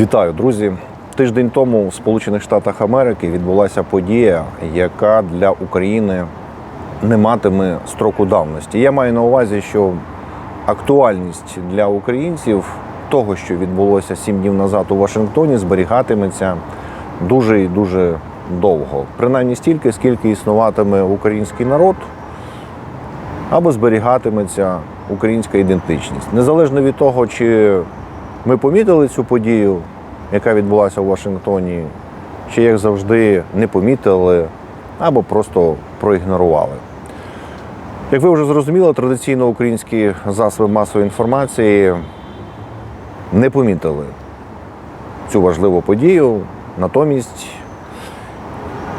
Вітаю, друзі! Тиждень тому в Сполучених Штатах Америки відбулася подія, яка для України не матиме строку давності. Я маю на увазі, що актуальність для українців того, що відбулося сім днів назад у Вашингтоні, зберігатиметься дуже і дуже довго. Принаймні стільки, скільки існуватиме український народ, або зберігатиметься українська ідентичність. Незалежно від того, чи ми помітили цю подію, яка відбулася у Вашингтоні, чи як завжди не помітили, або просто проігнорували. Як ви вже зрозуміли, традиційно українські засоби масової інформації не помітили цю важливу подію, натомість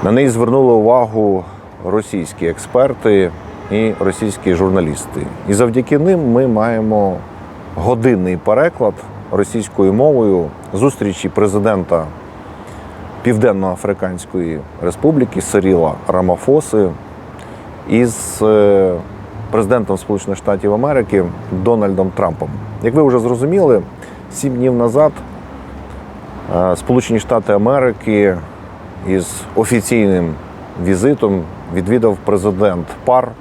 на неї звернули увагу російські експерти і російські журналісти. І завдяки ним ми маємо годинний переклад російською мовою зустрічі президента Південно-Африканської Республіки Сиріла Рамафоси із е, президентом Сполучених Штатів Америки Дональдом Трампом. Як ви вже зрозуміли, сім днів назад е, Сполучені Штати Америки із офіційним візитом відвідав президент пар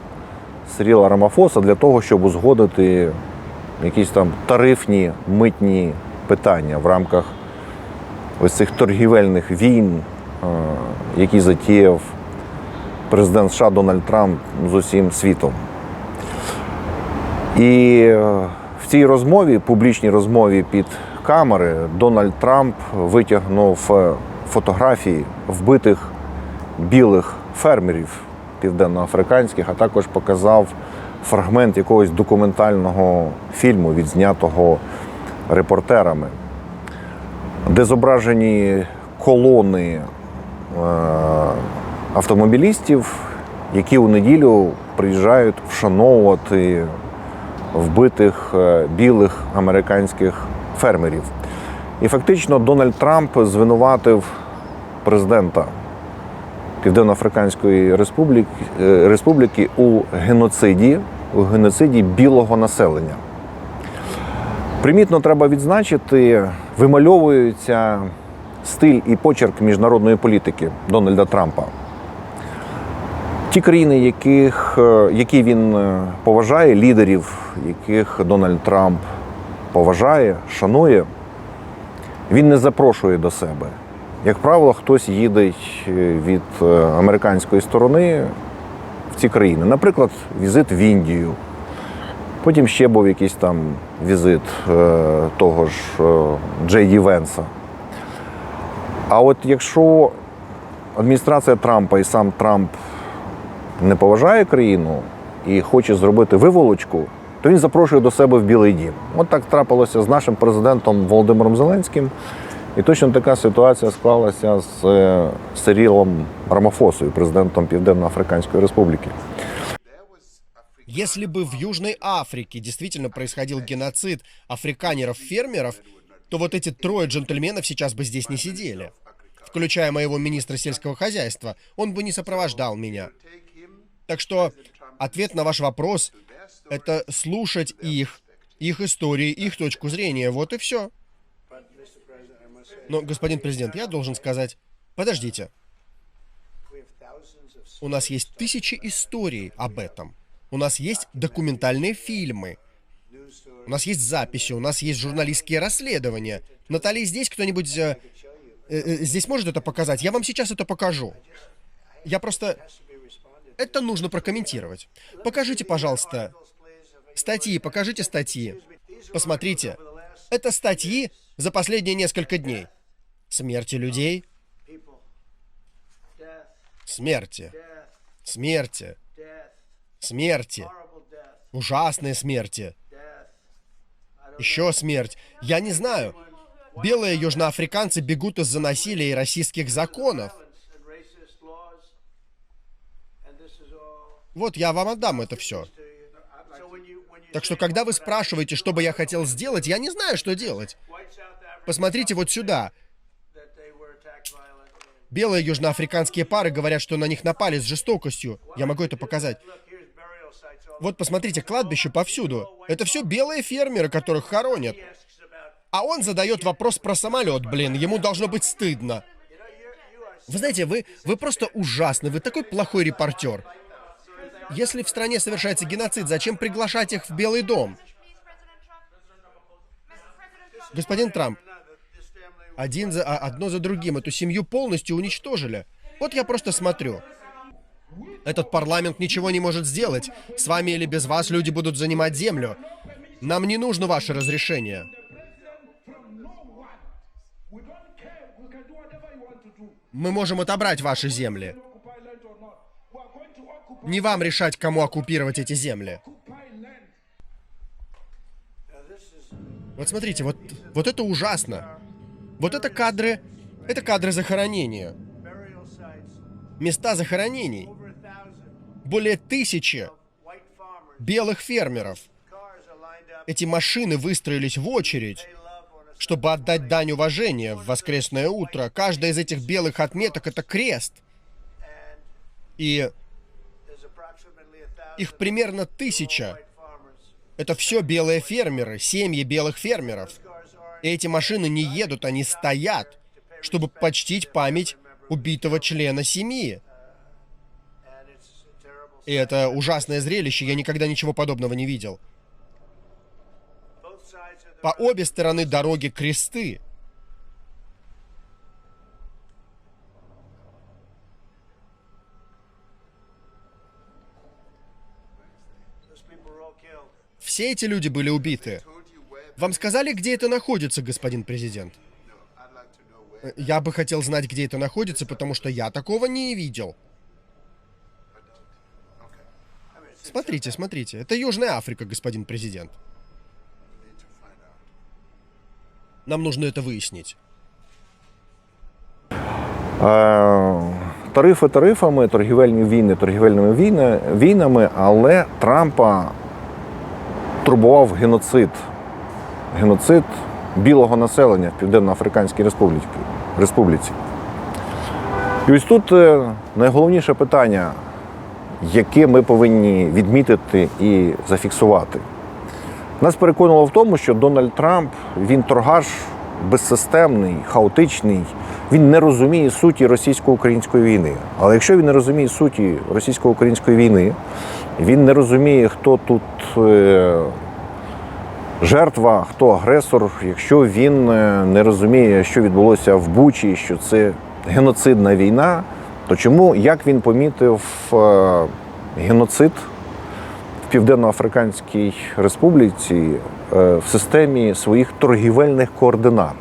Сиріла Рамафоса для того, щоб узгодити якісь там тарифні митні питання в рамках ось цих торгівельних війн, е, які затіяв президент США Дональд Трамп з усім світом. І е, в цій розмові, публічній розмові під камери, Дональд Трамп витягнув е, фотографії вбитих білих фермерів південноафриканських, а також показав фрагмент якогось документального фільму, відзнятого репортерами, де зображені колони е, автомобілістів, які у неділю приїжджають вшановувати вбитих е, білих американських фермерів. І фактично Дональд Трамп звинуватив президента Південно-Африканської Республіки, е, Республіки у геноциді, у геноциді білого населення. Примітно треба відзначити, вимальовується стиль і почерк міжнародної політики Дональда Трампа. Ті країни, яких, е, які він е, поважає, лідерів, яких Дональд Трамп поважає, шанує, він не запрошує до себе. Як правило, хтось їде від е, американської сторони в ці країни. Наприклад, візит в Індію. Потім ще був якийсь там візит е, того ж е, Джей Венса. А от якщо адміністрація Трампа і сам Трамп не поважає країну і хоче зробити виволочку, то він запрошує до себе в Білий Дім. От так трапилося з нашим президентом Володимиром Зеленським. І точно така ситуація склалася з е, Сирілом Рамафосою, президентом Південно-Африканської Республіки. Если бы в Южной Африке действительно происходил геноцид африканеров-фермеров, то вот эти трое джентльменов сейчас бы здесь не сидели. Включая моего министра сельского хозяйства. Он бы не сопровождал меня. Так что ответ на ваш вопрос — это слушать их, их истории, их точку зрения. Вот и все. Но, господин президент, я должен сказать... Подождите. У нас есть тысячи историй об этом. У нас есть документальные фильмы. У нас есть записи, у нас есть журналистские расследования. Наталья, здесь кто-нибудь э, э, э, здесь может это показать? Я вам сейчас это покажу. Я просто... Это нужно прокомментировать. Покажите, пожалуйста, статьи, покажите статьи. Посмотрите. Это статьи за последние несколько дней. Смерти людей. Смерти. Смерти. Смерти. Ужасные смерти. Еще смерть. Я не знаю. Белые южноафриканцы бегут из-за насилия и российских законов. Вот я вам отдам это все. Так что, когда вы спрашиваете, что бы я хотел сделать, я не знаю, что делать. Посмотрите вот сюда. Белые южноафриканские пары говорят, что на них напали с жестокостью. Я могу это показать. Вот посмотрите, кладбище повсюду. Это все белые фермеры, которых хоронят. А он задает вопрос про самолет, блин, ему должно быть стыдно. Вы знаете, вы, вы просто ужасны, вы такой плохой репортер. Если в стране совершается геноцид, зачем приглашать их в Белый дом? Господин Трамп, один за, а, одно за другим эту семью полностью уничтожили. Вот я просто смотрю. Этот парламент ничего не может сделать. С вами или без вас люди будут занимать землю. Нам не нужно ваше разрешение. Мы можем отобрать ваши земли. Не вам решать, кому оккупировать эти земли. Вот смотрите, вот, вот это ужасно. Вот это кадры, это кадры захоронения. Места захоронений. Более тысячи белых фермеров. Эти машины выстроились в очередь, чтобы отдать дань уважения в воскресное утро. Каждая из этих белых отметок — это крест. И их примерно тысяча. Это все белые фермеры, семьи белых фермеров. И эти машины не едут, они стоят, чтобы почтить память убитого члена семьи. И это ужасное зрелище, я никогда ничего подобного не видел. По обе стороны дороги кресты. Все эти люди были убиты. Вам сказали, где это находится, господин президент? Э, Я бы хотел знать, где это находится, потому что я такого не видел. Смотрите, смотрите. Это Южная Африка, господин президент. Нам нужно это выяснить. Е, Тарифи тарифами, торгівельні війни торгівельними війни, війнами, але Трампа турбував геноцид. Геноцид білого населення в Південно-Африканській Республіці. І ось тут е, найголовніше питання, яке ми повинні відмітити і зафіксувати. Нас переконало в тому, що Дональд Трамп він торгаш безсистемний, хаотичний. Він не розуміє суті російсько-української війни. Але якщо він не розуміє суті російсько-української війни, він не розуміє, хто тут е, жертва, хто агресор, якщо він е, не розуміє, що відбулося в Бучі, що це геноцидна війна, то чому як він помітив е, геноцид в Південно-Африканській Республіці в системі своїх торгівельних координат,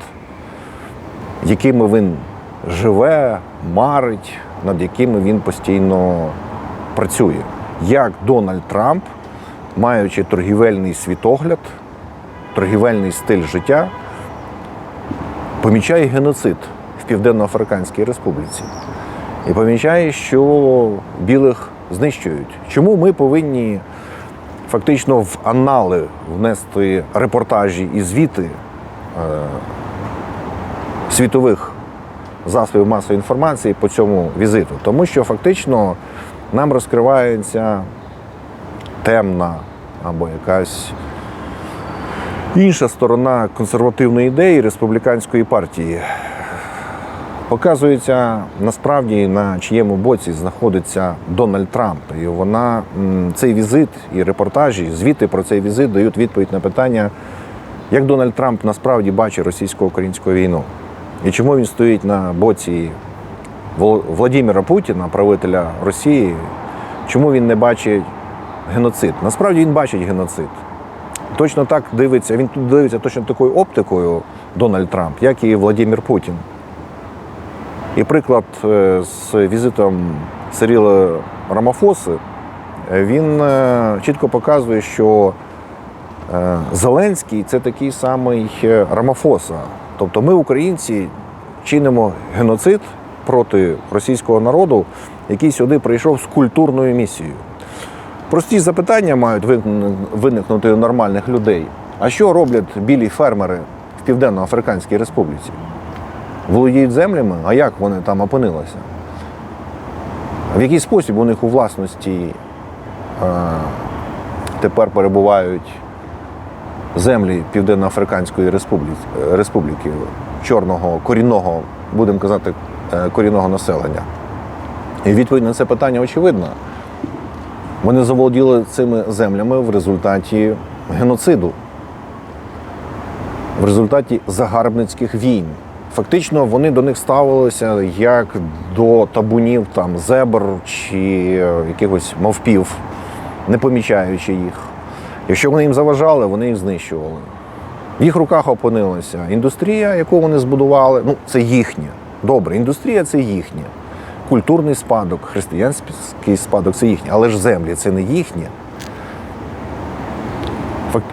якими він живе, марить, над якими він постійно працює. Як Дональд Трамп, маючи торгівельний світогляд, торгівельний стиль життя, помічає геноцид в Південно-Африканській Республіці і помічає, що білих знищують. Чому ми повинні фактично в анали внести репортажі і звіти е, світових засобів масової інформації по цьому візиту? Тому що фактично нам розкривається темна або якась інша сторона консервативної ідеї республіканської партії. Показується насправді на чиєму боці знаходиться Дональд Трамп. І вона цей візит і репортажі, звіти про цей візит дають відповідь на питання, як Дональд Трамп насправді бачить російсько-українську війну. І чому він стоїть на боці Владимира Путіна, правителя Росії, чому він не бачить геноцид? Насправді він бачить геноцид. Точно так дивиться, він дивиться точно такою оптикою Дональд Трамп, як і Владимир Путін. І приклад е, з візитом Сиріла Рамафоси, е, він е, чітко показує, що Зеленський це такий самий Рамафоса. Тобто ми, українці, чинимо геноцид проти російського народу, який сюди прийшов з культурною місією. Прості запитання мають виникнути у нормальних людей. А що роблять білі фермери в Південно-Африканській Республіці? володіють землями, а як вони там опинилися? В який спосіб у них у власності е, тепер перебувають землі Південно-Африканської Республіки, Республіки чорного корінного, будемо казати, корінного населення? І відповідь на це питання очевидна. Вони заволоділи цими землями в результаті геноциду, в результаті загарбницьких війн. Фактично вони до них ставилися як до табунів там зебр чи якихось мавпів, не помічаючи їх. Якщо вони їм заважали, вони їх знищували. В їх руках опинилася індустрія, яку вони збудували. Ну, це їхнє. Добре, індустрія це їхнє. Культурний спадок, християнський спадок це їхнє. Але ж землі це не їхнє.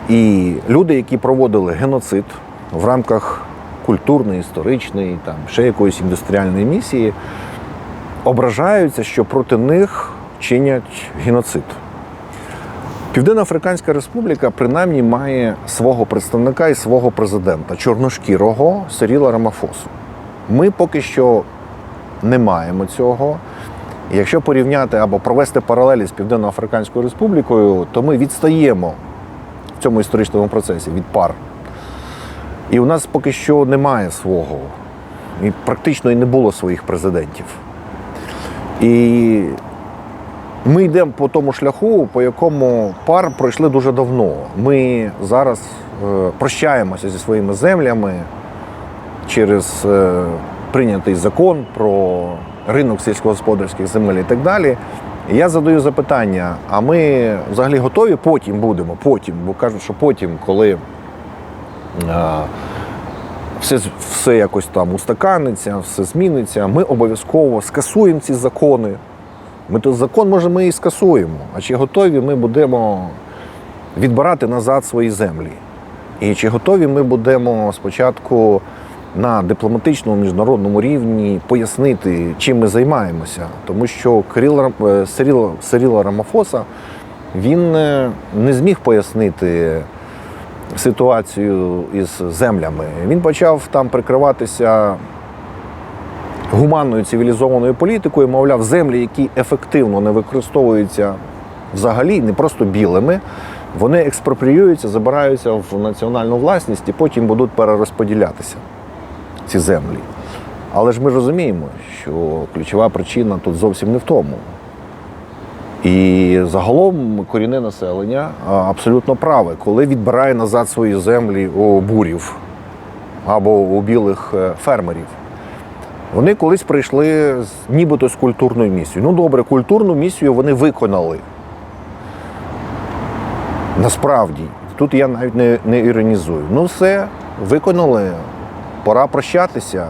І люди, які проводили геноцид в рамках культурної, історичної, там ще якоїсь індустріальної місії, ображаються, що проти них чинять геноцид. Південно-Африканська Республіка принаймні має свого представника і свого президента, чорношкірого Сиріла Рамафосу. Ми поки що не маємо цього. Якщо порівняти або провести паралелі з Південно-Африканською Республікою, то ми відстаємо в цьому історичному процесі від пар. І у нас поки що немає свого, і практично і не було своїх президентів. І ми йдемо по тому шляху, по якому пар пройшли дуже давно. Ми зараз е, прощаємося зі своїми землями через е, прийнятий закон про ринок сільськогосподарських земель і так далі. Я задаю запитання: а ми взагалі готові потім будемо, потім, бо кажуть, що потім, коли е, все, все якось там устаканиться, все зміниться, ми обов'язково скасуємо ці закони. Ми той закон, може, ми і скасуємо. А чи готові ми будемо відбирати назад свої землі? І чи готові ми будемо спочатку на дипломатичному міжнародному рівні пояснити, чим ми займаємося? Тому що Кирил, е, Сиріла, Сиріла Рамафоса він е, не зміг пояснити ситуацію із землями. Він почав там прикриватися гуманною цивілізованою політикою, мовляв, землі, які ефективно не використовуються взагалі, не просто білими, вони експропріюються, забираються в національну власність і потім будуть перерозподілятися ці землі. Але ж ми розуміємо, що ключова причина тут зовсім не в тому. І загалом корінне населення абсолютно праве, коли відбирає назад свої землі у бурів або у білих е, фермерів. Вони колись прийшли нібито з культурною місією. Ну добре, культурну місію вони виконали. Насправді, тут я навіть не, не іронізую. Ну все, виконали, пора прощатися.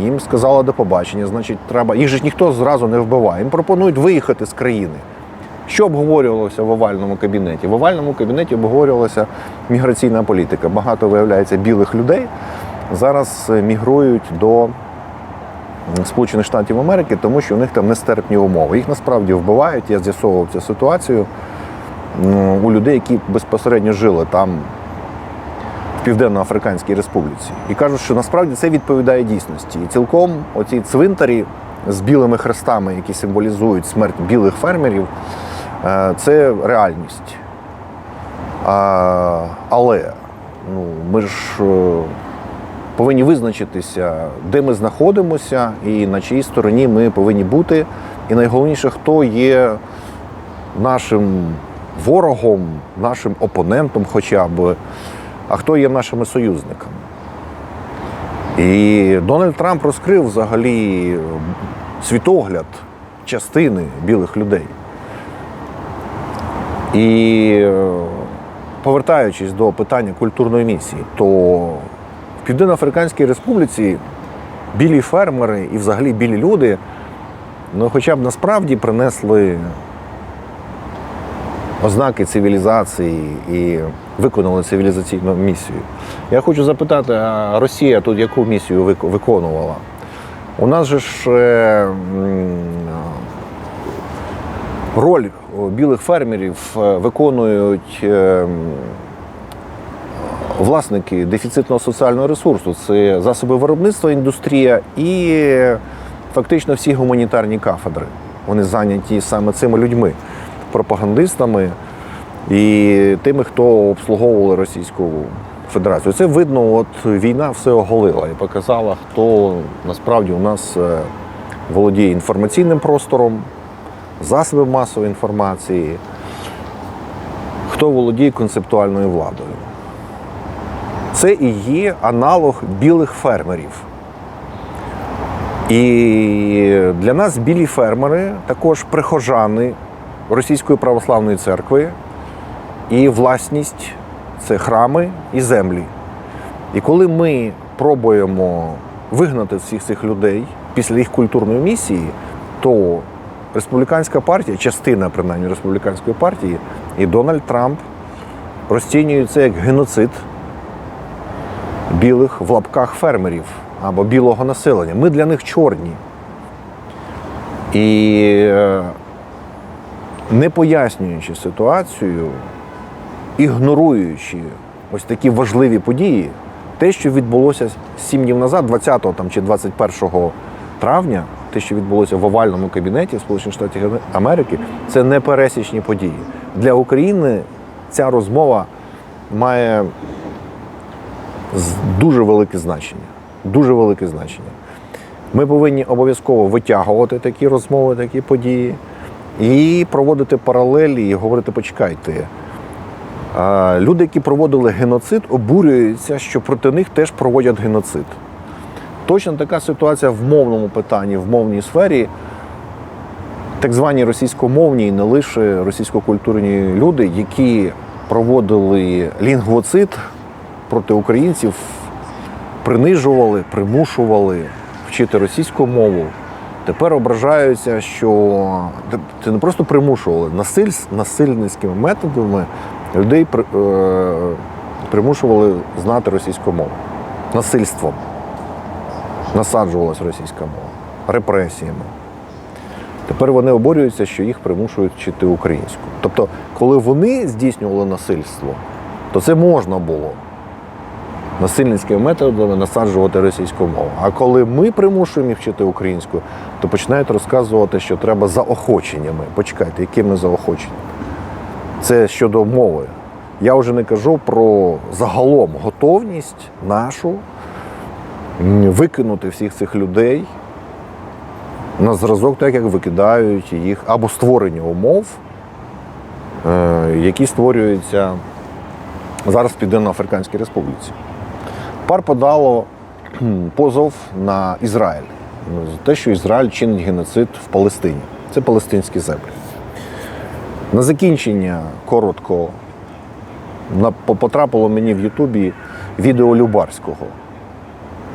Їм сказали до побачення, значить, треба. Їх же ніхто зразу не вбиває. Їм пропонують виїхати з країни. Що обговорювалося в овальному кабінеті? В овальному кабінеті обговорювалася міграційна політика. Багато виявляється білих людей зараз е, мігрують до Сполучених Штатів Америки, тому що у них там нестерпні умови. Їх насправді вбивають. Я з'ясовував цю ситуацію у людей, які безпосередньо жили там Південно-Африканській Республіці. І кажуть, що насправді це відповідає дійсності. І цілком оці цвинтарі з білими хрестами, які символізують смерть білих фермерів, е, це реальність. Але ну, ми ж е, повинні визначитися, де ми знаходимося і на чиїй стороні ми повинні бути. І найголовніше, хто є нашим ворогом, нашим опонентом, хоча б, а хто є нашими союзниками. І Дональд Трамп розкрив взагалі світогляд частини білих людей. І е, повертаючись до питання культурної місії, то в Південно-Африканській Республіці білі фермери і взагалі білі люди, ну хоча б насправді принесли ознаки цивілізації і виконали цивілізаційну місію. Я хочу запитати, а Росія тут яку місію виконувала? У нас же ж е, роль білих фермерів е, виконують е, власники дефіцитного соціального ресурсу. Це засоби виробництва, індустрія і фактично всі гуманітарні кафедри. Вони зайняті саме цими людьми, пропагандистами і тими, хто обслуговували Російську Федерацію. Це видно, от війна все оголила і показала, хто насправді у нас е, володіє інформаційним простором, засоби масової інформації, хто володіє концептуальною владою. Це і є аналог білих фермерів. І для нас білі фермери також прихожани Російської православної церкви і власність це храми і землі. І коли ми пробуємо вигнати всіх цих людей після їх культурної місії, то республіканська партія, частина принаймні республіканської партії, і Дональд Трамп розцінюють це як геноцид білих в лапках фермерів або білого населення. Ми для них чорні. І е, не пояснюючи ситуацію, ігноруючи ось такі важливі події, те, що відбулося сім днів назад, 20 там, чи 21 травня, те, що відбулося в овальному кабінеті Сполучених Штатів Америки, це не пересічні події. Для України ця розмова має дуже велике значення. Дуже велике значення. Ми повинні обов'язково витягувати такі розмови, такі події і проводити паралелі і говорити, почекайте. Люди, які проводили геноцид, обурюються, що проти них теж проводять геноцид. Точно така ситуація в мовному питанні, в мовній сфері. Так звані російськомовні і не лише російськокультурні люди, які проводили лінгвоцид проти українців, принижували, примушували вчити російську мову. Тепер ображаються, що це не просто примушували, насиль, насильницькими методами людей при- е, примушували знати російську мову. Насильством насаджувалась російська мова, репресіями. Тепер вони обурюються, що їх примушують вчити українську. Тобто, коли вони здійснювали насильство, то це можна було насильницькими методами насаджувати російську мову. А коли ми примушуємо їх вчити українську, то починають розказувати, що треба заохоченнями. Почекайте, якими заохоченнями? Це щодо мови. Я вже не кажу про загалом готовність нашу викинути всіх цих людей на зразок, так як викидають їх, або створення умов, е, які створюються зараз в Південно-Африканській Республіці. Пар подало позов на Ізраїль ну, за те, що Ізраїль чинить геноцид в Палестині. Це палестинські землі. На закінчення коротко потрапило мені в Ютубі відео Любарського.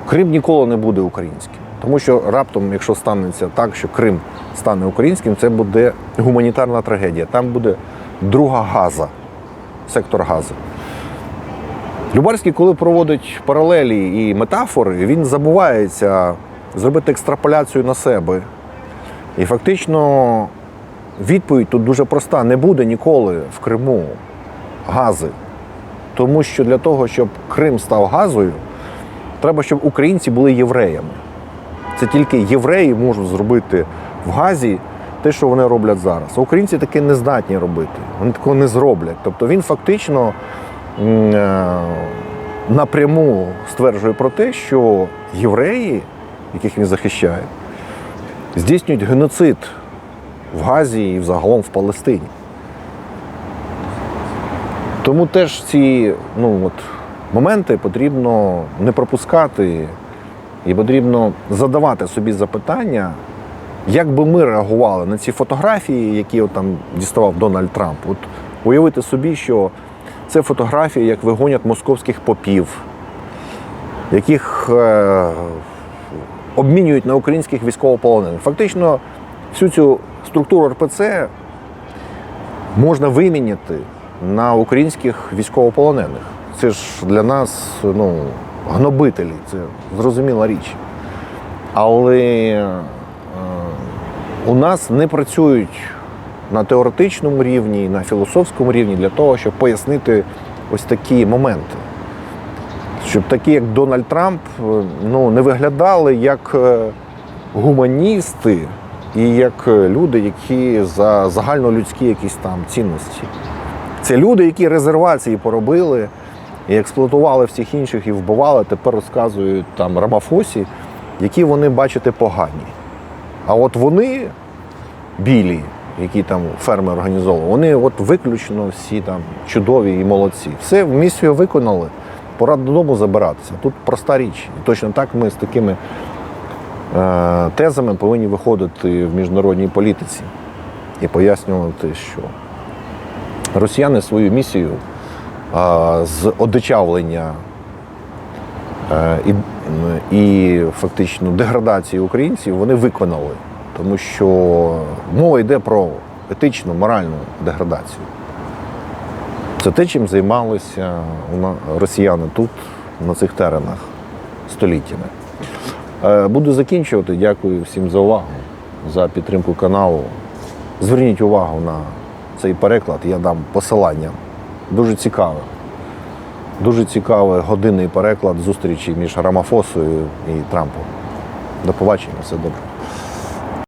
Крим ніколи не буде українським. Тому що раптом, якщо станеться так, що Крим стане українським, це буде гуманітарна трагедія. Там буде друга газа, сектор гази. Любарський, коли проводить паралелі і метафори, він забувається зробити екстраполяцію на себе. І фактично відповідь тут дуже проста: не буде ніколи в Криму гази. Тому що для того, щоб Крим став газою, треба, щоб українці були євреями. Це тільки євреї можуть зробити в Газі те, що вони роблять зараз. А українці таке не здатні робити. Вони такого не зроблять. Тобто він фактично напряму стверджує про те, що євреї, яких він захищає, здійснюють геноцид в Газі і взагалом в Палестині. Тому теж ці ну, от, моменти потрібно не пропускати і потрібно задавати собі запитання, як би ми реагували на ці фотографії, які от там діставав Дональд Трамп. От уявити собі, що це фотографії, як вигонять московських попів, яких е, обмінюють на українських військовополонених. Фактично, всю цю структуру РПЦ можна виміняти на українських військовополонених. Це ж для нас ну, гнобителі, це зрозуміла річ. Але е, у нас не працюють на теоретичному рівні, на філософському рівні для того, щоб пояснити ось такі моменти. Щоб такі, як Дональд Трамп, е, ну, не виглядали як е, гуманісти і як е, люди, які за загальнолюдські якісь там цінності. Це люди, які резервації поробили і експлуатували всіх інших і вбивали, тепер розказують там Рамафосі, які вони, бачите, погані. А от вони, білі, які там ферми організовували, вони от виключно всі там чудові і молодці. Все, місію виконали, пора додому забиратися. Тут проста річ. І точно так ми з такими е, тезами повинні виходити в міжнародній політиці і пояснювати, що росіяни свою місію а, з одичавлення е, і, і фактично деградації українців вони виконали, тому що мова йде про етичну, моральну деградацію. Це те, чим займалися росіяни тут, на цих теренах, століттями. Е, Буду закінчувати. Дякую всім за увагу, за підтримку каналу. Зверніть увагу на цей переклад, я дам посилання. Дуже цікаве. Дуже цікавий годинний переклад зустрічі між Рамафосою і Трампом. До побачення, все добре.